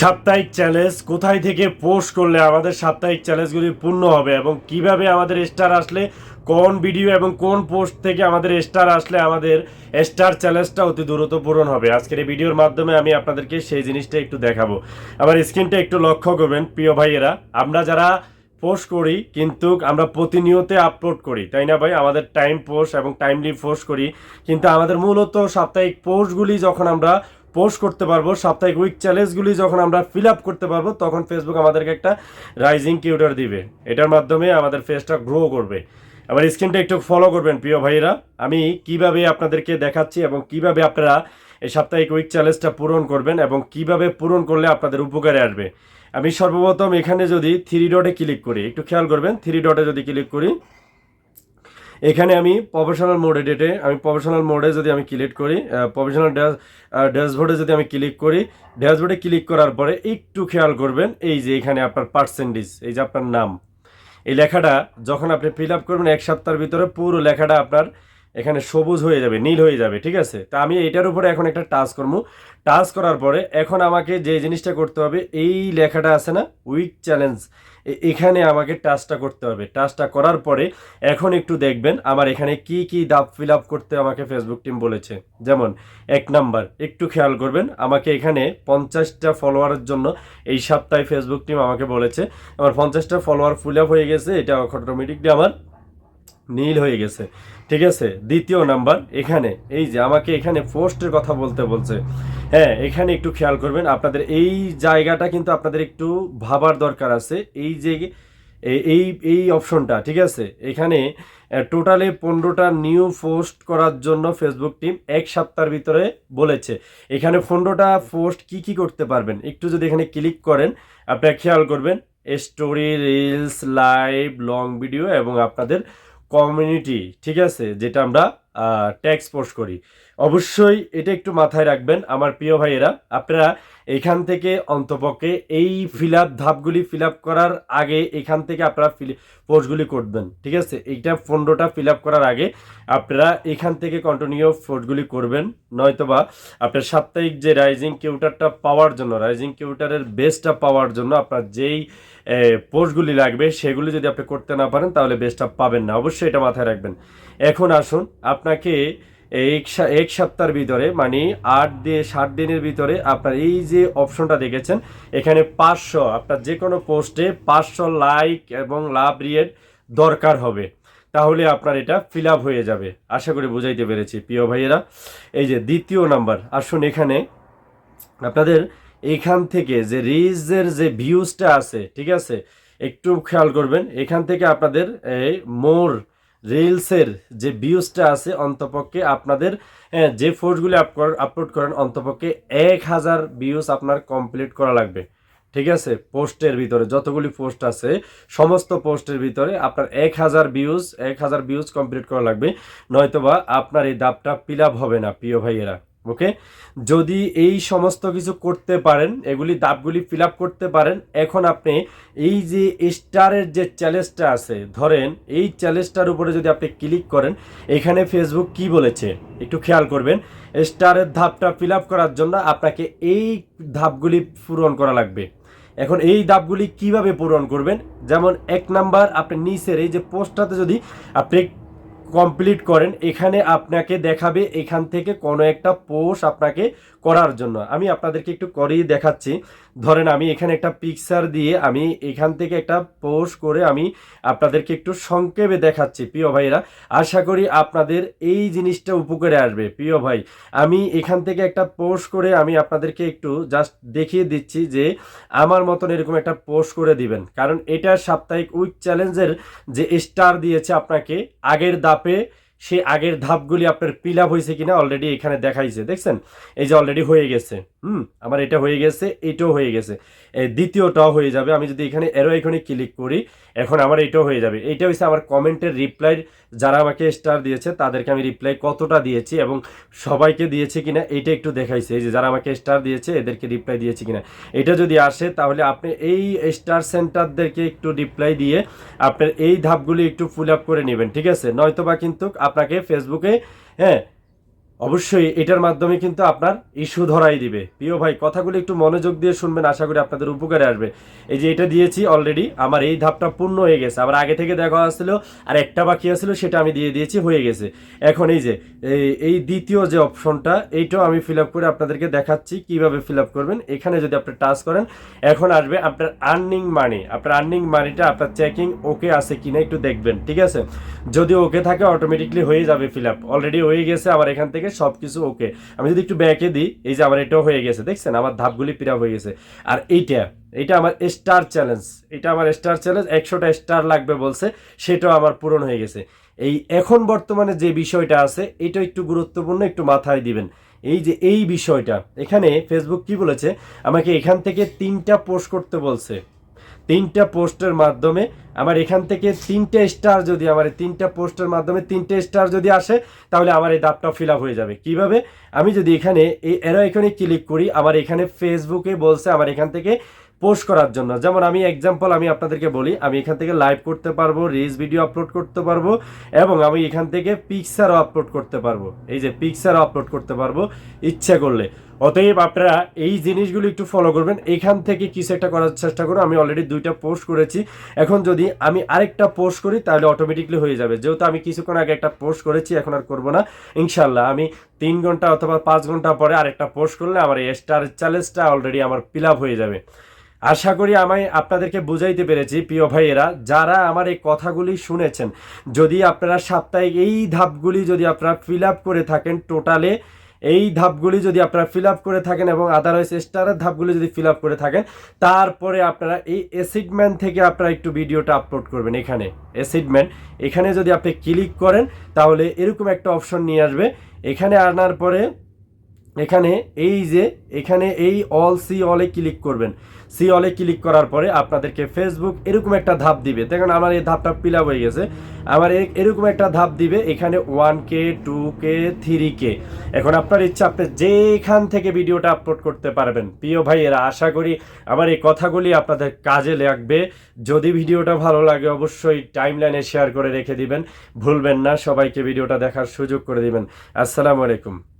সাপ্তাহিক চ্যালেঞ্জ কোথায় থেকে পোস্ট করলে আমাদের সাপ্তাহিক চ্যালেঞ্জগুলি পূর্ণ হবে এবং কীভাবে আমাদের স্টার আসলে, কোন ভিডিও এবং কোন পোস্ট থেকে আমাদের স্টার আসলে আমাদের স্টার চ্যালেঞ্জটা অতি দ্রুত পূরণ হবে। আজকের এই ভিডিওর মাধ্যমে আমি আপনাদেরকে সেই জিনিসটা একটু দেখাবো। আমার স্ক্রিনটা একটু লক্ষ্য করবেন, প্রিয় ভাইয়েরা, আমরা যারা পোস্ট করি কিন্তু আমরা প্রতিনিয়ত আপলোড করি, তাই না ভাই? আমাদের টাইম পোস্ট এবং টাইমলি পোস্ট করি, কিন্তু আমাদের মূলত সাপ্তাহিক পোস্টগুলি যখন আমরা পোস্ট করতে পারব। সাপ্তাহিক উইক চ্যালেঞ্জগুলি যখন আমরা ফিল আপ করতে পারব, তখন ফেসবুক আমাদেরকে একটা রাইজিং কিউটার দিবে। এটার মাধ্যমে আমাদের ফেসটা গ্রো করবে। আমার স্ক্রিনটা একটু ফলো করবেন, প্রিয় ভাইরা আমি কীভাবে আপনাদেরকে দেখাচ্ছি এবং কীভাবে আপনারা এই সাপ্তাহিক উইক চ্যালেঞ্জটা পূরণ করবেন এবং কীভাবে পূরণ করলে আপনাদের উপকারে আসবে। আমি সর্বপ্রথম এখানে যদি থ্রি ডটে ক্লিক করি, একটু খেয়াল করবেন থ্রি ডটে যদি ক্লিক করি এখানে আমি প্রফেশনাল মোডে ডেটে আমি প্রফেশনাল মোডে যদি আমি ক্লিক করি প্রফেশনাল ড্যাশ ড্যাশবোর্ডে যদি আমি ক্লিক করি ড্যাশবোর্ডে ক্লিক করার পরে একটু খেয়াল করবেন, এই যে এখানে আপনার পার্সেন্টেজ এই যে আপনার নাম। এই লেখাটা যখন আপনি ফিল আপ করবেন এক সপ্তাহের ভিতরে, পুরো লেখাটা আপনার এখানে সবুজ হয়ে যাবে, নীল হয়ে যাবে, ঠিক আছে? তা আমি এটার উপরে এখন একটা টাচ করব। টাচ করার পরে এখন আমাকে যে জিনিসটা করতে হবে, এই লেখাটা আছে না উইক চ্যালেঞ্জ এখানে আমাকে টাচটা করতে হবে। টাচটা করার পরে এখন একটু দেখবেন আমার এখানে কি কি দাব ফিল আপ করতে আমাকে ফেসবুক টিম বলেছে। যেমন, এক নাম্বার একটু খেয়াল করবেন, আমাকে এখানে পঞ্চাশটা ফলোয়ারের জন্য এই সপ্তাহে ফেসবুক টিম আমাকে বলেছে। আমার পঞ্চাশটা ফলোয়ার ফুল আপ হয়ে গেছে, এটা অটোমেটিকলি আমার নীল হয়ে গেছে। ঠিক আছে? দ্বিতীয় নাম্বার, এখানে, এই যে আমাকে এখানে পোস্টের কথা বলতে বলছে। হ্যাঁ এখানে একটু খেয়াল করবেন, আপনাদের এই জায়গাটা কিন্তু আপনাদের একটু ভাবার দরকার আছে। এই যে এই- এই অপশনটা, ঠিক আছে? এখানে টোটালে পনেরোটা নিউ পোস্ট করার জন্য ফেসবুক টিম এক সপ্তাহের ভিতরে বলেছে। এখানে পনেরোটা পোস্ট কি কি করতে পারবেন? একটু যদি এখানে ক্লিক করেন, আপনারা খেয়াল করবেন, story, reels, live, long video এবং আপনাদের কমিউনিটি ঠিক আছে? যেটা আমরা ট্যাক্স পোস্ট করি। অবশ্যই এটা একটু মাথায় রাখবেন, আমার প্রিয় ভাইয়েরা। আপনারা এখান থেকে অন্তপক্ষে এই ফিল আপ ধাপগুলি ফিল আপ করার আগে এখান থেকে আপনারা ফিল পোস্টগুলি করবেন, ঠিক আছে? এইটা পনেরোটা ফিল আপ করার আগে আপনারা এখান থেকে কন্টিনিউ পোস্টগুলি করবেন, নয়তোবা আপনার সাপ্তাহিক যে রাইজিং কিউটারটা পাওয়ার জন্য রাইজিং কিউটারের বেসটা পাওয়ার জন্য আপনার যেই পোস্টগুলি লাগবে, সেগুলি যদি আপনি করতে না পারেন, তাহলে বেসটা পাবেন না। অবশ্যই এটা মাথায় রাখবেন। এখন আসুন, আপনাকে এক সপ্তাহের ভিতরে মানে আট দিয়ে ষাট দিনের ভিতরে আপনার এই যে অপশনটা দেখেছেন, এখানে পাঁচশো, আপনার যে কোনো পোস্টে পাঁচশো লাইক এবং লাভ রিয়েট দরকার হবে। তাহলে আপনার এটা ফিল আপ হয়ে যাবে। আশা করি বুঝাইতে পেরেছি, প্রিয় ভাইয়েরা। এই যে দ্বিতীয় নাম্বার, আসুন এখানে। আপনাদের এখান থেকে যে রিজের যে ভিউজটা আছে ঠিক আছে? একটু খেয়াল করবেন এখান থেকে আপনাদের এই মোর রিলসের যে ভিউজটা আছে অন্তপক্ষে আপনাদের হ্যাঁ, যে পোস্টগুলি আপলোড করেন অন্তপক্ষে এক হাজার ভিউজ আপনার কমপ্লিট করা লাগবে। ঠিক আছে? পোস্টের ভিতরে যতগুলি পোস্ট আছে সমস্ত পোস্টের ভিতরে আপনার এক হাজার ভিউজ এক হাজার ভিউজ কমপ্লিট করা লাগবে। নয়তোবা আপনার এই দাবটা পিল আপ হবে না প্রিয় ভাইয়েরা। ওকে? যদি এই সমস্ত কিছু করতে পারেন, এগুলি দাবগুলি ফিল করতে পারেন, এখন আপনি এই যে স্টারের যে চ্যালেঞ্জটা আছে, ধরেন এই চ্যালেঞ্জটার উপরে যদি আপনি ক্লিক করেন, এখানে ফেসবুক কি বলেছে? একটু খেয়াল করবেন। স্টারের ধাপটা ফিল করার জন্য আপনাকে এই ধাপগুলি পূরণ করা লাগবে। এখন এই ধাপগুলি কীভাবে পূরণ করবেন? যেমন এক নাম্বার, আপনি নিচের এই যে পোস্টটাতে যদি আপনি কমপ্লিট করেন, এখানে আপনাকে দেখাবে এখান থেকে কোনো একটা পোস্ট আপনাকে করার জন্য। আমি আপনাদেরকে একটু করেই দেখাচ্ছি। ধরেন আমি এখানে একটা পিকচার দিয়ে আমি এখান থেকে একটা পোস্ট করে আমি আপনাদেরকে একটু সংক্ষেপে দেখাচ্ছি, প্রিয় ভাইরা আশা করি আপনাদের এই জিনিসটা উপকারে আসবে, প্রিয় ভাই। আমি এখান থেকে একটা পোস্ট করে আমি আপনাদেরকে একটু জাস্ট দেখিয়ে দিচ্ছি যে আমার মতন এরকম একটা পোস্ট করে দিবেন। কারণ এটা সাপ্তাহিক উইক চ্যালেঞ্জের যে স্টার দিয়েছে আপনাকে, আগের দাপে সে আগের ধাপগুলি আপনার পিল আপ হয়েছে কিনা অলরেডি এখানে দেখাইছে, দেখছেন? এই যে অলরেডি হয়ে গেছে, হুম? আমার এটা হয়ে গেছে, এটাও হয়ে গেছে। দ্বিতীয়টাও হয়ে যাবে, আমি যদি এখানে এরো এখানে ক্লিক করি, এখন আমার এটাও হয়ে যাবে। এইটা হচ্ছে আমার কমেন্টের রিপ্লাই যারা আমাকে স্টার দিয়েছে, তাদেরকে আমি রিপ্লাই কতটা দিয়েছি এবং সবাইকে দিয়েছে কিনা এটা একটু দেখাইছে। যে যারা আমাকে স্টার দিয়েছে, এদেরকে রিপ্লাই দিয়েছে কিনা। এটা যদি আসে, তাহলে আপনি এই স্টার সেন্টারদেরকে একটু রিপ্লাই দিয়ে আপনার এই ধাপগুলি একটু ফুল আপ করে নেবেন, ঠিক আছে? নয়তোবা কিন্তু আপনাকে ফেসবুকে হ্যাঁ অবশ্যই এটার মাধ্যমে কিন্তু আপনার ইস্যু ধরাই দিবে। প্রিয় ভাই, কথাগুলো একটু মনোযোগ দিয়ে শুনবেন, আশা করি আপনাদের উপকারে আসবে। এই যে এটা দিয়েছি অলরেডি আমার এই ধাপটা পূর্ণ হয়ে গেছে। আবার আগে থেকে দেখা আসছিল আর একটা বাকি আছিল সেটা আমি দিয়ে দিয়েছি, হয়ে গেছে। এখন এই যে, এই- দ্বিতীয় যে অপশনটা, এইটাও আমি ফিল আপ করে আপনাদেরকে দেখাচ্ছি, কীভাবে ফিল আপ করবেন। এখানে যদি আপনি টাচ করেন, এখন আসবে আপনার আর্নিং মানি আপনার আর্নিং মানিটা আপনার চেকিং ওকে আছে কিনা একটু দেখবেন, ঠিক আছে? যদি ওকে থাকে অটোমেটিকলি হয়ে যাবে ফিল আপ অলরেডি হয়ে গেছে আমার এখান থেকে সব কিছু ওকে আমি যদি একটু ব্যাকে দিই, এই যে আমার এটাও হয়ে গেছে, দেখছেন? আমার ধাপগুলি আপ হয়ে গেছে। আর এইটা এটা আমার স্টার চ্যালেঞ্জ এটা আমার স্টার চ্যালেঞ্জ একশোটা স্টার লাগবে বলছে, সেটাও আমার পূরণ হয়ে গেছে। এই এখন বর্তমানে যে বিষয়টা আছে, এটা একটু গুরুত্বপূর্ণ, একটু মাথায় দিবেন। এই যে এই বিষয়টা, এখানে ফেসবুক কি বলেছে? আমাকে এখান থেকে তিনটা পোস্ট করতে বলছে। তিনটা পোস্টের মাধ্যমে আমার এখান থেকে তিনটে স্টার যদি আমার এই তিনটা পোস্টের মাধ্যমে তিনটে স্টার যদি আসে, তাহলে আমার এই দাপটা ফিল আপ হয়ে যাবে। কীভাবে? আমি যদি এখানে এই এরা এখানে ক্লিক করি, আমার এখানে ফেসবুকে বলছে আমার এখান থেকে পোস্ট করার জন্য। যেমন আমি এক্সাম্পল আমি আপনাদেরকে বলি, আমি এখান থেকে লাইভ করতে পারব রিলস ভিডিও আপলোড করতে পারব, এবং আমি এখান থেকে পিকচারও আপলোড করতে পারব। এই যে পিকচারও আপলোড করতে পারব, ইচ্ছা করলে। অতএব আপনারা এই জিনিসগুলো একটু ফলো করবেন। এখান থেকে কিছু একটা করার চেষ্টা করুন। আমি অলরেডি দুইটা পোস্ট করেছি। এখন যদি আমি আরেকটা পোস্ট করি, তাহলে অটোমেটিকলি হয়ে যাবে। যেহেতু আমি কিছুক্ষণ আগে একটা পোস্ট করেছি, এখন আর করব না। ইনশাল্লাহ আমি তিন ঘণ্টা অথবা পাঁচ ঘণ্টা পরে আরেকটা পোস্ট করলে আমার এই স্টার চ্যালেঞ্জটা অলরেডি আমার ফিল হয়ে যাবে। আশা করি আমি আপনাদেরকে বুঝাইতে পেরেছি, প্রিয় ভাইয়েরা। যারা আমার এই কথাগুলি শুনেছেন, যদি আপনারা সাপ্তাহিক এই ধাপগুলি যদি আপনারা ফিল আপ করে থাকেন টোটালে এই ধাপগুলি যদি আপনারা ফিল আপ করে থাকেন এবং আদারওয়াইজ স্টারের ধাপগুলি যদি ফিল আপ করে থাকেন, তারপরে আপনারা এই অ্যাসিডম্যান থেকে আপনারা একটু ভিডিওটা আপলোড করবেন এখানে। অ্যাসিডম্যান এখানে যদি আপনি ক্লিক করেন, তাহলে এরকম একটা অপশন নিয়ে আসবে। এখানে আনার পরে এখানে এই যে, এখানে এই অল সি অলে ক্লিক করবেন। সি অলে ক্লিক করার পরে আপনাদেরকে ফেসবুক এরকম একটা ধাপ দিবে। দেখুন আমার এই ধাপটা আপ হয়ে গেছে। আমার এরকম একটা ধাপ দিবে, এখানে ওয়ান কে টু কে থ্রি কে এখন আপনার ইচ্ছা, আপনি যেখান থেকে ভিডিওটা আপলোড করতে পারবেন, প্রিয় ভাইয়েরা, আশা করি আমার এই কথাগুলি আপনাদের কাজে লাগবে। যদি ভিডিওটা ভালো লাগে, অবশ্যই টাইম লাইনে শেয়ার করে রেখে দিবেন। ভুলবেন না, সবাইকে ভিডিওটা দেখার সুযোগ করে দিবেন। আসসালামু আলাইকুম।